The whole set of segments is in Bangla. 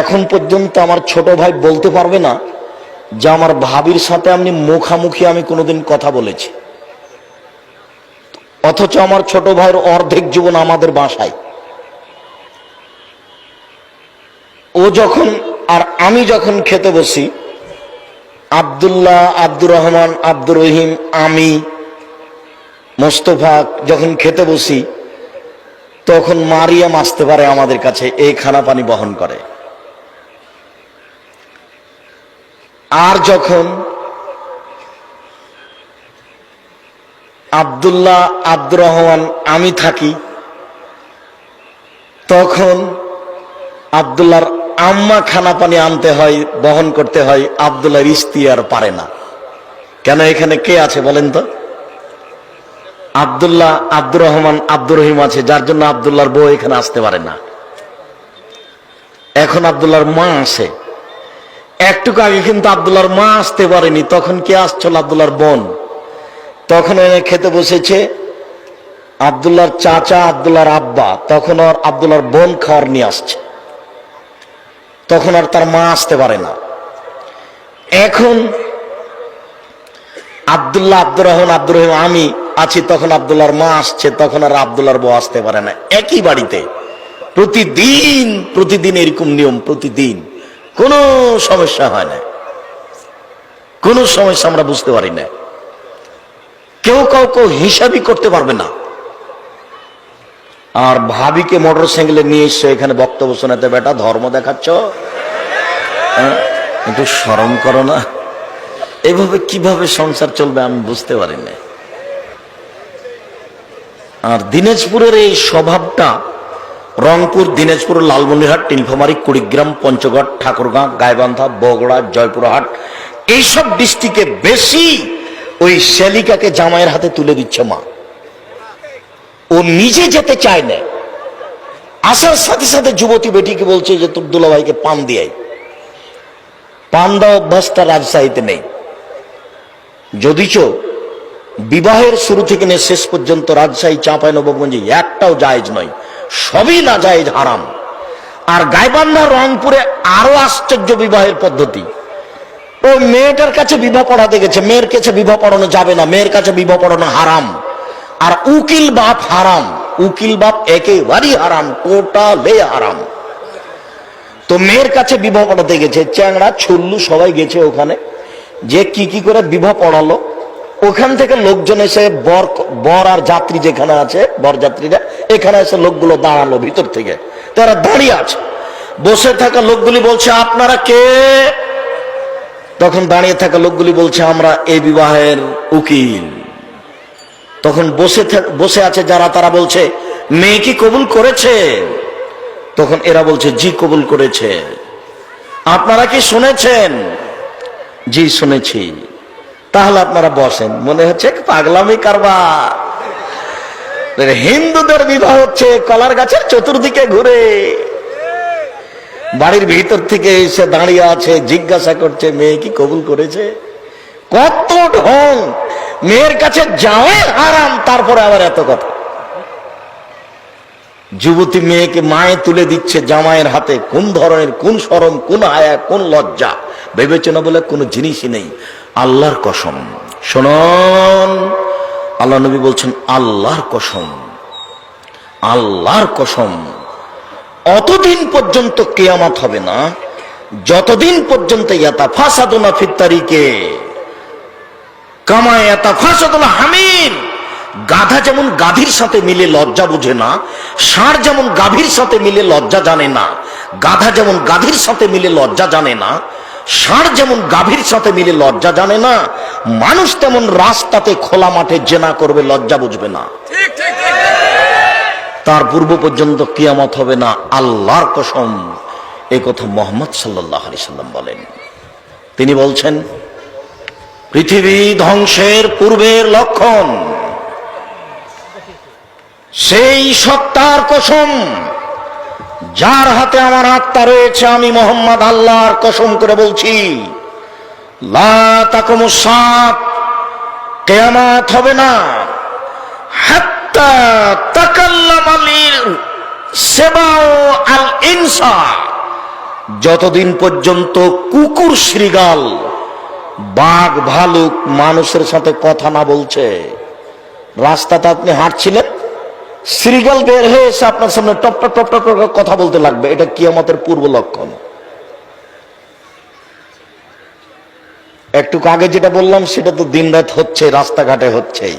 এখন পর্যন্ত আমার ছোট ভাই বলতে পারবে না যে আমার ভাবির সাথে আমি মুখামুখি আমি কোনোদিন কথা বলেছি। অথচ আমার ছোট ভাইয়ের অর্ধেক জীবন আমাদের বাসায়। ও যখন আর আমি যখন খেতে বসি, আবদুল্লাহ, আব্দুর রহমান, আব্দুর রহিম, আমি, মোস্তফা যখন খেতে বসি, তখন মারিয়াম আসতে পারে আমাদের কাছে, এই খানা পানি বহন করে। আর যখন আবদুল্লাহ আব্দুর রহমান আমি থাকি, তখন আবদুল্লাহর আম্মা খানা পানি আনতে হয়, বহন করতে হয়, আবদুল্লাহর স্ত্রী আর পারে না। কেন এখানে কে আছে বলেন তো? আবদুল্লাহ আব্দুর রহমান আব্দুর রহিম আছে, যার জন্য আবদুল্লাহর বউ এখানে আসতে পারে না। এখন আবদুল্লাহর মা আসে একটুকু আগে কিন্তু আবদুল্লাহর মা আসতে পারেনি, তখন কে আসছিল আবদুল্লাহর বোন? তখন এনে খেতে বসেছে আবদুল্লাহর চাচা, আবদুল্লাহর আব্বা। তখন আর আবদুল্লাহর বোন খাওয়ার নিয়ে আসছে। তখন আর তার মা আসতে পারে না। এখন আবদুল্লাহ আব্দুর রহমান, আব্দুর রহিম আমি আছি, তখন আবদুল্লাহর মা আসছে, তখন আর আবদুল্লাহর বউ আসতে পারে না। একই বাড়িতে। প্রতিদিন প্রতিদিন এরকম নিয়ম, প্রতিদিন। কোনো সমস্যা হয় না। কোনো সমস্যা আমরা বুঝতে পারি না। কেউ কাউকে হিসাবই করতে পারবে না। আর ভাবিকে মোটর সাইকেলে নিয়ে এসছো এখানে বক্তব্য শোনাতে, বেটা, ধর্ম দেখাচ্ছ? হ্যাঁ? একটু স্মরণ করো না। এভাবে কীভাবে সংসার চলবে আমি বুঝতে পারি না। আর দিনাজপুরের এই স্বভাবটা রংপুর, দিনাজপুর, লালমনিরহাট, টিলফামারি, কুড়িগ্রাম, পঞ্চগড়, ঠাকুরগাঁ, গাইবান্ধা, বগুড়া, জয়পুরহাট, এইসব ডিস্ট্রিক্টে বেশি ওই শ্যালিকাকে জামাইয়ের হাতে তুলে দিচ্ছে মা। ও নিজে যেতে চায় না। আসার সাথে সাথে যুবতী বেটিকে বলছে যে, তোর দুলাভাইকে পান দিয়ে পান দেওয়া অভ্যাসটা রাজশাহীতে নেই। যদিচ বিবাহের শুরু থেকে নিয়ে শেষ পর্যন্ত রাজশাহী, চাঁপাই, নবগঞ্জে একটাও জায়েজ নয়। সবই না যায় হারাম। আর গাইবান্ধা রংপুরে আরও আশ্চর্য বিবাহের পদ্ধতি। ও মেয়েটার কাছে বিবাহ পড়াতে গেছে, মেয়ের কাছে বিবাহ পড়ানো যাবে না, মেয়ের কাছে বিবাহ পড়ানো হারাম। আর উকিল বাপ হারাম, উকিল বাপ একেবারেই হারাম, টোটালে হারাম। তো মেয়ের কাছে বিবাহ পড়াতে গেছে, চ্যাংড়া, ছুল্লু সবাই গেছে ওখানে, যে কি কি করে বিবাহ পড়ালো ওখান থেকে লোকজন এসে বর বর আর যাত্রী যেখানে আছে, বর যাত্রীরা, এখানে এসে লোকগুলো দাঁড়াল ভিতর থেকে। তারা দাঁড়িয়ে আছে। বসে থাকা লোকগুলি বলছে, আপনারা কে? তখন দাঁড়িয়ে থাকা লোকগুলি বলছে, আমরা এই বিবাহের উকিল। তখন বসে বসে আছে যারা, তারা বলছে, মেয়ে কি কবুল করেছে? তখন এরা বলছে, জি, কবুল করেছে। আপনারা কি শুনেছেন? জি, শুনেছি। তাহলে আপনারা বসেন। মনে হচ্ছে পাগলামি কারবার। হিন্দুদের বিবাহ হচ্ছে কলার গাছের চতুর্দিকে ঘুরে। বাড়ির ভিতর থেকে এসে দাঁড়িয়ে আছে, জিজ্ঞাসা করছে, মেয়ে কি কবুল করেছে? কত ঢং। মেয়ের কাছে যাওয়াই আরাম তারপরে আবার এত কথা। যুবতী মেয়েকে মায়ে তুলে দিচ্ছে জামাইয়ের হাতে। কোন ধরনের, কোন সরম কোন আয়া, কোন লজ্জা? বিবেচনা বলে কোনো জিনিসই নেই। আল্লাহর কসম। শোনন, আল্লাহ নবী বলছেন, আল্লাহর কসম। আল্লাহর কসম। অতদিন পর্যন্ত কেয়ামত হবে না। যতদিন পর্যন্ত ইয়াতা ফাসাদুনা ফিত্তারিকে কামায় ইয়াতা ফাসাদুনা হামিম গাধা যেমন গাভীর সাথে মিলে লজ্জা বুঝে না ষাঁড় যেমন গাভীর সাথে মিলে লজ্জা জানে না গাধা যেমন গাভীর সাথে মিলে লজ্জা জানে না ষাঁড় যেমন গাভীর সাথে মিলে লজ্জা জানে না মানুষ তেমন রাস্তাতে খোলা মাঠে জেনা করবে লজ্জা বুঝবে না। তার পূর্ব পর্যন্ত কিয়ামত হবে না আল্লাহর কসম। এই কথা মোহাম্মদ সাল্লাহ আলি সাল্লাম বলেন। তিনি বলছেন পৃথিবী ধ্বংসের পূর্বের লক্ষণ। সেই সত্তার কসম, যার হাতে আমার আত্মা রয়েছে, আমি মোহাম্মদ আল্লাহর কসম করে বলছি তাকুমুস সাত হবে না। হাত্তা তাকাল্লাম সেবাও আল যতদিন পর্যন্ত কুকুর শ্রীগাল, বাঘ ভালুক মানুষের সাথে কথা না বলছে। রাস্তাতে আপনি হাঁটছিলেন? শ্রীগাল বের হয়ে এসে আপনার সামনে টপ টপ টপ টপ করে কথা বলতে লাগবে। এটা কিয়ামতের পূর্ব লক্ষণ। একটু আগে যেটা বললাম, সেটা তো দিনরাত হচ্ছে, রাস্তাঘাটে হচ্ছেই।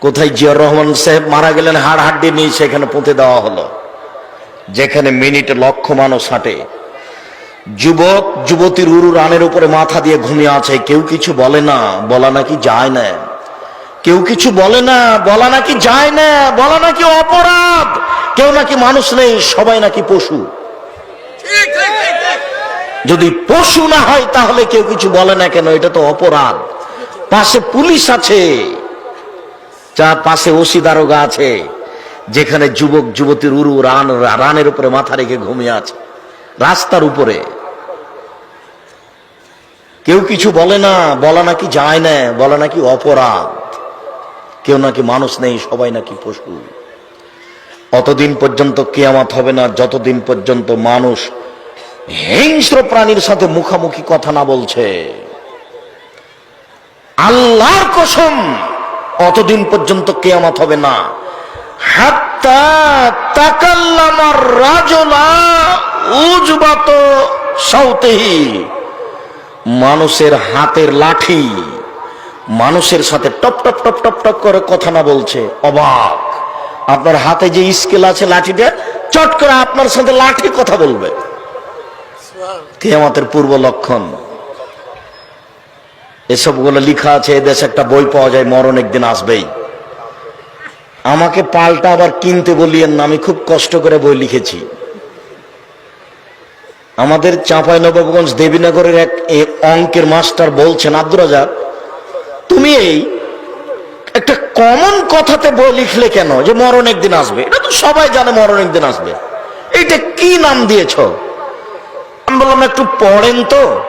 কোথায় জিয়াউর রহমান সাহেব মারা গেলেন হাড় হাড্ডি নিয়ে সেখানে পুঁতে দেওয়া হলো। যেখানে মিনিটে লক্ষ মানুষ হাঁটে। যুবক যুবতীর উরু রানের উপরে মাথা দিয়ে ঘুমিয়ে আছে, কেউ কিছু বলে না, বলা নাকি যায় না। কেউ কিছু বলে না, বলা নাকি যায় না, বলা নাকি অপরাধ। কেউ নাকি মানুষ নেই, সবাই নাকি পশু। যদি পশু না হয়, তাহলে কেউ কিছু বলে না কেন? এটা তো অপরাধ। পাশে পুলিশ আছে। যার পাশে ওসি দারোগা আছে, যেখানে যুবক যুবতীর উরু রান, রানের উপরে মাথা রেখে ঘুমিয়ে আছে, রাস্তার উপরে। কেউ কিছু বলে না, বলা নাকি যায় না, বলা নাকি অপরাধ। কেউ নাকি মানুষ নেই, সবাই নাকি পশু। অতদিন পর্যন্ত কেয়ামাত হবে না, যতদিন পর্যন্ত মানুষ হিংস্র প্রাণীর সাথে মুখামুখি কথা না বলছে। আল্লাহর কসম, অতদিন পর্যন্ত কেয়ামাত হবে না। মানুষের হাতের লাঠি মানুষের সাথে টপ টপ টপ টপ টপ করে কথা না বলছে। অবাক। আপনার হাতে যে স্কেল আছে লাঠিটা, চট করে আপনার সাথে লাঠি কথা বলবে। কেয়ামতের পূর্ব লক্ষণ। এসবগুলো লিখা আছে এদেশে একটা বই পাওয়া যায়, মরণ একদিন আসবেই। আমাকে পাল্টা আবার কিনতে বলিয়েন না, আমি খুব কষ্ট করে বই লিখেছি। আমাদের চাঁপাই নবাবগঞ্জ দেবীনগরের এক অঙ্কের মাস্টার বলছেন, আব্দুর রাজাক তুমি এই একটা কমন কথাতে বই লিখলে কেন যে মরণ একদিন আসবে? এটা তো সবাই জানে মরণ একদিন আসবে। এইটা কি নাম দিয়েছ? আমি বললাম, একটু পড়েন তো।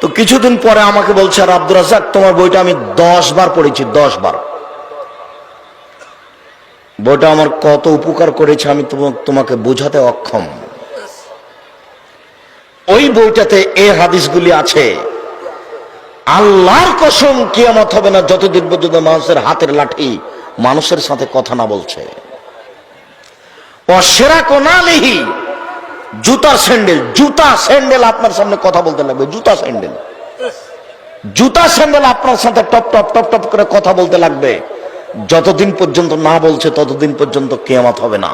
তো কিছুদিন পরে আমাকে বলছে, আর আব্দুর রাজাক তোমার বইটা আমি দশ বার পড়েছি, দশ বার। বইটা আমার কত উপকার করেছে আমি তোমা- তোমাকে বোঝাতে অক্ষম। ওই বইটাতে এ হাদিসগুলি আছে। আল্লাহর কসম কিয়ামত হবে না যতদিন পর্যন্ত মানুষের হাতের লাঠি মানুষের সাথে কথা না বলছে। জুতার স্যান্ডেল, জুতা স্যান্ডেল আপনার সামনে কথা বলতে লাগবে, জুতা স্যান্ডেল। জুতা স্যান্ডেল আপনার সাথে টপ টপ টপ টপ করে কথা বলতে লাগবে। যতদিন পর্যন্ত না বলছে, ততদিন পর্যন্ত কেয়ামত হবে না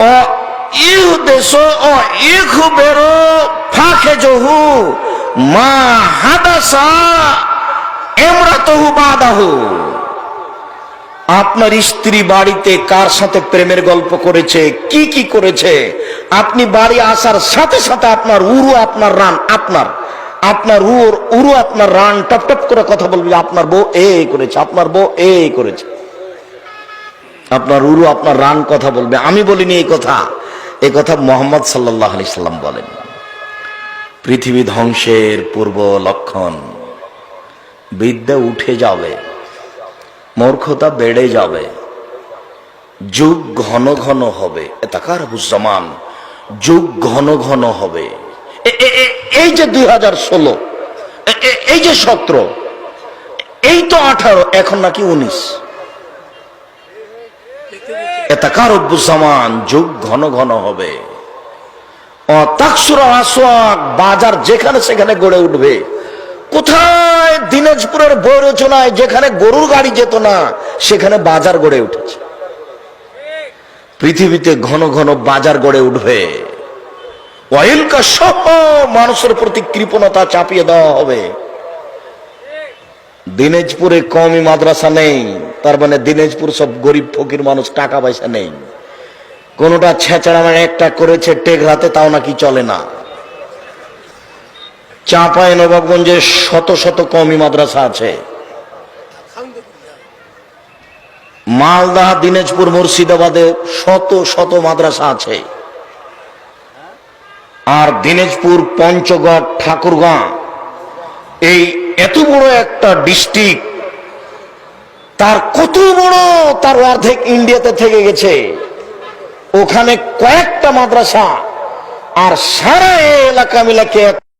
ও ইউদেশ ও ইখবেরো ফাঁকে জহু মা হাদাসা এমরাতহু বাদাহু। আপনার স্ত্রী বাড়িতে কার সাথে প্রেমের গল্প করেছে, কি কি করেছে? আপনি বাড়ি আসার সাথে সাথে আপনার উরু, আপনার রান, আপনার আপনার উর, উরু, আপনার রান, টপ টপ করে কথা বলবে, আপনার বউ এ করেছে, আপনার বউ এ করেছে। আপনার উরু, আপনার রান কথা বলবে, আমি বলিনি এই কথা। এই কথা মোহাম্মদ সাল্লাহ আলি সাল্লাম বলেন। পৃথিবী ধ্বংসের পূর্ব লক্ষণ। বিদ্যা উঠে যাবে, মূর্খতা বেড়ে যাবে, যুগ ঘন ঘন হবে। এতাকার বুঝমান যুগ ঘন ঘন হবে। এ- এ- এ- এই যে দুই হাজার ষোলো এই যে সতেরো, এই তো আঠারো, এখন নাকি উনিশ। বুঝমান যুগ ঘন ঘন হবে। বাজার যেখানে সেখানে গড়ে উঠবে। কোথায় দিনাজপুরের বৈরচনায় যেখানে গরুর গাড়ি যেত না, সেখানে বাজার গড়ে উঠেছে। পৃথিবীতে ঘন ঘন বাজার গড়ে উঠবে। ওয়াইলকা সহ মানুষের প্রতি কৃপণতা চাপিয়ে দেওয়া হবে। দিনাজপুরে কমই মাদ্রাসা নেই। তার মানে দিনাজপুর সব গরিব ফকির মানুষ টাকা পয়সা নেই। কোনোটা ছেঁচড়া মানে একটা করেছে টেকরাতে তাও নাকি চলে না। চাঁপায় নবাবগঞ্জে শত শত কমি মাদ্রাসা আছে। মালদা, দিনাজপুর, মুর্শিদাবাদে শত শত মাদ্রাসা আছে। আর দিনাজপুর, পঞ্চগড়, ঠাকুরগাঁ, এই এত বড় একটা ডিস্ট্রিক্ট তার কত বড়? তার অর্ধেক ইন্ডিয়াতে থেকে গেছে। ওখানে কয়েকটা মাদ্রাসা আর সারা এলাকা মিলাকে